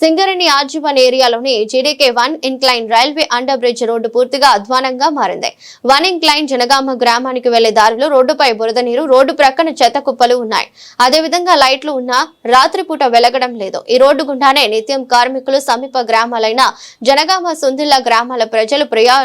Singareni RG one ఏరియాలోని GDK one incline railway under bridge road పూర్తిగా అధ్వానంగా మారింది. వన్ ఇన్క్లైన్ జనగామ గ్రామానికి వెళ్ళే దారిలో రోడ్డుపై బురద నీరు రోడ్డు ప్రక్కన చెత్త కుప్పలు ఉన్నాయి. అదేవిధంగా లైట్లు ఉన్నా రాత్రిపూట వెలగడం లేదు. ఈ రోడ్డు గుండానే నిత్యం కార్మికులు సమీప గ్రామాలైన జనగామ సుందిల్లా గ్రామాల ప్రజలు ప్రయా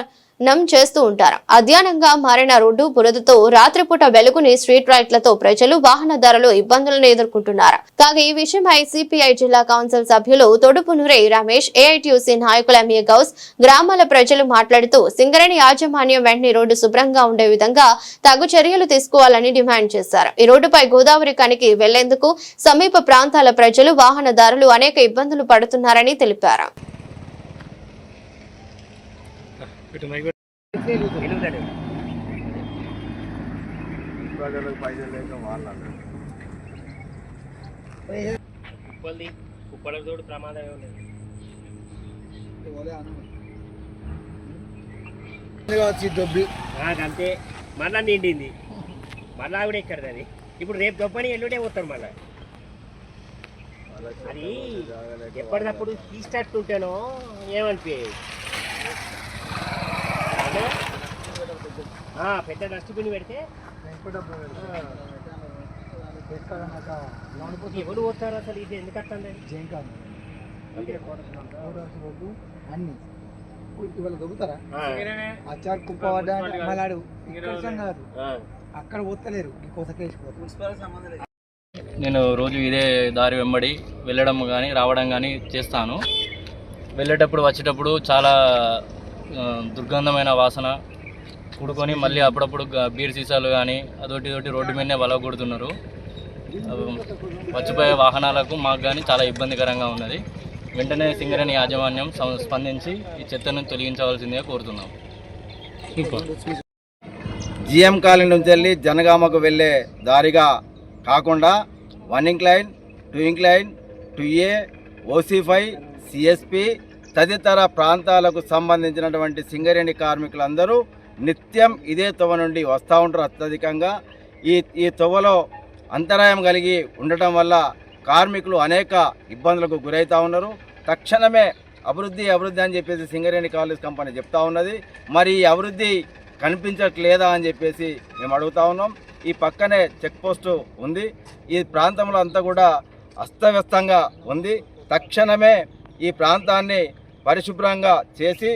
నం చేస్తూ ఉంటారు. అధ్యానంగా మారిన రోడ్డు బురదతో రాత్రిపూట వెలుగుని స్ట్రీట్ లైట్లతో ప్రజలు వాహనదారులు ఇబ్బందులను ఎదుర్కొంటున్నారు. కాగా ఈ విషయమై సిపిఐ జిల్లా కౌన్సిల్ సభ్యులు తొడుపునూరే రమేష్ ఏఐటియుసి నాయకుల ఎంఏ గౌస్ గ్రామాల ప్రజలు మాట్లాడుతూ సింగరేణి యాజమాన్యం వెంటనే రోడ్డు శుభ్రంగా ఉండే విధంగా తగు చర్యలు తీసుకోవాలని డిమాండ్ చేశారు. ఈ రోడ్డుపై గోదావరి కనికి వెళ్ళేందుకు సమీప ప్రాంతాల ప్రజలు వాహనదారులు అనేక ఇబ్బందులు పడుతున్నారని తెలిపారు. ప్రజలకు పైసలు లేక వాళ్ళు కుప్పల్ది కుప్పల తోడు ప్రమాదం ఏమి లేదు దొబ్బి నాకు అంతే మళ్ళా నిండింది మళ్ళా కూడా ఎక్కడది అది ఇప్పుడు రేపు దొబ్బని ఎల్లుడే పోతారు మళ్ళా అది ఎప్పటికప్పుడు తీసేటట్టుంటేనో ఏమనిపించేది పెద్ద డస్ట్బిన్ పెడితే ఎవరు పోతారు అసలు? ఇది ఎందుకు వస్తుంది అన్ని. ఇవాళ దొరుకుతారా? ఆ, అచ్చారు కుప్ప పడ్డా మళ్ళాడు ఇక్కడ కాదు ఆ. అక్కడ పోతలేరు. ఈ కొసకేసిపోతారు నేను రోజు ఇదే దారి వెంబడి వెళ్ళడం కానీ రావడం కానీ చేస్తాను. వెళ్ళేటప్పుడు వచ్చేటప్పుడు చాలా దుర్గంధమైన వాసన కుడుకొని మళ్ళీ అప్పుడప్పుడు బీర్ సీసాలు కానీ అదొకటి ఇదొకటి రోడ్డు మీదనే వలగొడుతున్నారు. అవి వచ్చిపోయే వాహనాలకు మాకు కానీ చాలా ఇబ్బందికరంగా ఉన్నది. వెంటనే సింగరేణి యాజమాన్యం స్పందించి ఈ చెత్తను తొలగించవలసిందిగా కోరుతున్నాం. జిఎం కాలనీ నుంచి వెళ్ళి జనగామకు వెళ్ళే దారిగా కాకుండా one incline two incline two A OC five CSP తదితర ప్రాంతాలకు సంబంధించినటువంటి సింగరేణి కార్మికులందరూ నిత్యం ఇదే తొవ నుండి వస్తూ ఉంటారు అత్యధికంగా. ఈ ఈ తొవలో అంతరాయం కలిగి ఉండటం వల్ల కార్మికులు అనేక ఇబ్బందులకు గురవుతూ ఉన్నారు. తక్షణమే అభివృద్ధి అభివృద్ధి అని చెప్పేసి సింగరేణి కాలేజ్ కంపెనీ చెప్తా ఉన్నది. మరి ఈ అభివృద్ధి కనిపించట్లేదా అని చెప్పేసి మేము అడుగుతా ఉన్నాం. ఈ పక్కనే చెక్ పోస్టు ఉంది. ఈ ప్రాంతంలో అంతా కూడా అస్తవ్యస్తంగా ఉంది. తక్షణమే ఈ ప్రాంతాన్ని పరిశుభ్రంగా చేసి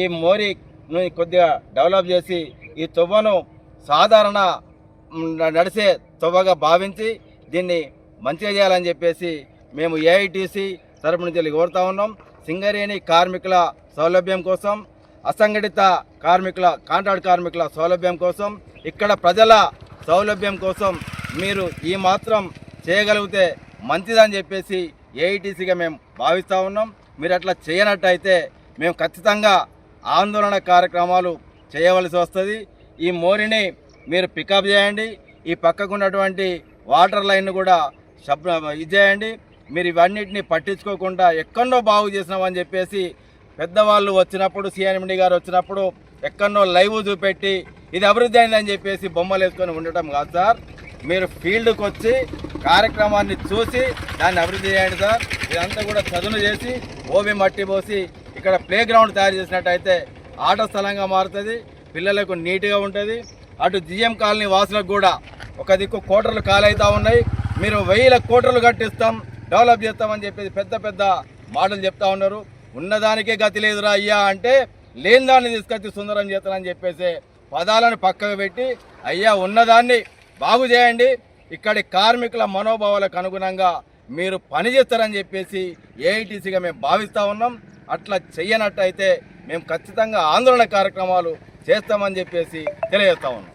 ఈ మోరీని కొద్దిగా డెవలప్ చేసి ఈ తువ్వను సాధారణ నడిసే తువ్వగా భావించి దీన్ని మంచిగా చేయాలని చెప్పేసి మేము ఏఐటీసీ తరపు నుంచి కోరుతా ఉన్నాం. సింగరేణి కార్మికుల సౌలభ్యం కోసం అసంఘటిత కార్మికుల కాంట్రాక్ట్ కార్మికుల సౌలభ్యం కోసం ఇక్కడ ప్రజల సౌలభ్యం కోసం మీరు ఈ మాత్రం చేయగలిగితే మంచిదని చెప్పేసి ఏఐటీసీగా మేము భావిస్తూ ఉన్నాం. మీరు అట్లా చేయనట్టయితే మేము ఖచ్చితంగా ఆందోళన కార్యక్రమాలు చేయవలసి వస్తుంది. ఈ మోరిని మీరు పికప్ చేయండి. ఈ పక్కకున్నటువంటి వాటర్ లైన్ కూడా శబ్ ఇది చేయండి. మీరు ఇవన్నిటిని పట్టించుకోకుండా ఎక్కడో బాగు చేసినామని చెప్పేసి పెద్దవాళ్ళు వచ్చినప్పుడు సిఎన్ఎండి గారు వచ్చినప్పుడు ఎక్కడో లైవ్ చూపెట్టి ఇది అభివృద్ధి అయిందని చెప్పేసి బొమ్మలు వేసుకొని ఉండటం కాదు సార్. మీరు ఫీల్డ్కి వచ్చి కార్యక్రమాన్ని చూసి దాన్ని అభివృద్ధి చేయండి సార్. ఇదంతా కూడా చదును చేసి ఓవి మట్టి పోసి ఇక్కడ ప్లే గ్రౌండ్ తయారు చేసినట్టయితే ఆట స్థలంగా మారుతుంది పిల్లలకు నీట్గా ఉంటుంది. అటు జిఎం కాలనీ వాసులకు కూడా ఒక దిక్కు కోటర్లు ఖాళీ ఉన్నాయి. మీరు వెయ్యిల కోటర్లు కట్టిస్తాం డెవలప్ చేస్తామని చెప్పేసి పెద్ద పెద్ద మాటలు చెప్తా ఉన్నారు. ఉన్నదానికే గతి లేదురా అయ్యా అంటే లేని దాన్ని తీసుకొచ్చి సుందరం చేస్తానని చెప్పేసి పదాలను పక్కకు పెట్టి అయ్యా ఉన్నదాన్ని బాగు చేయండి. ఇక్కడి కార్మికుల మనోభావాలకు అనుగుణంగా మీరు పని చేస్తారని చెప్పేసి ఏఐటీసీగా మేము భావిస్తూ ఉన్నాం. అట్లా చెయ్యనట్టయితే మేము ఖచ్చితంగా ఆందోళన కార్యక్రమాలు చేస్తామని చెప్పేసి తెలియజేస్తా ఉన్నాం.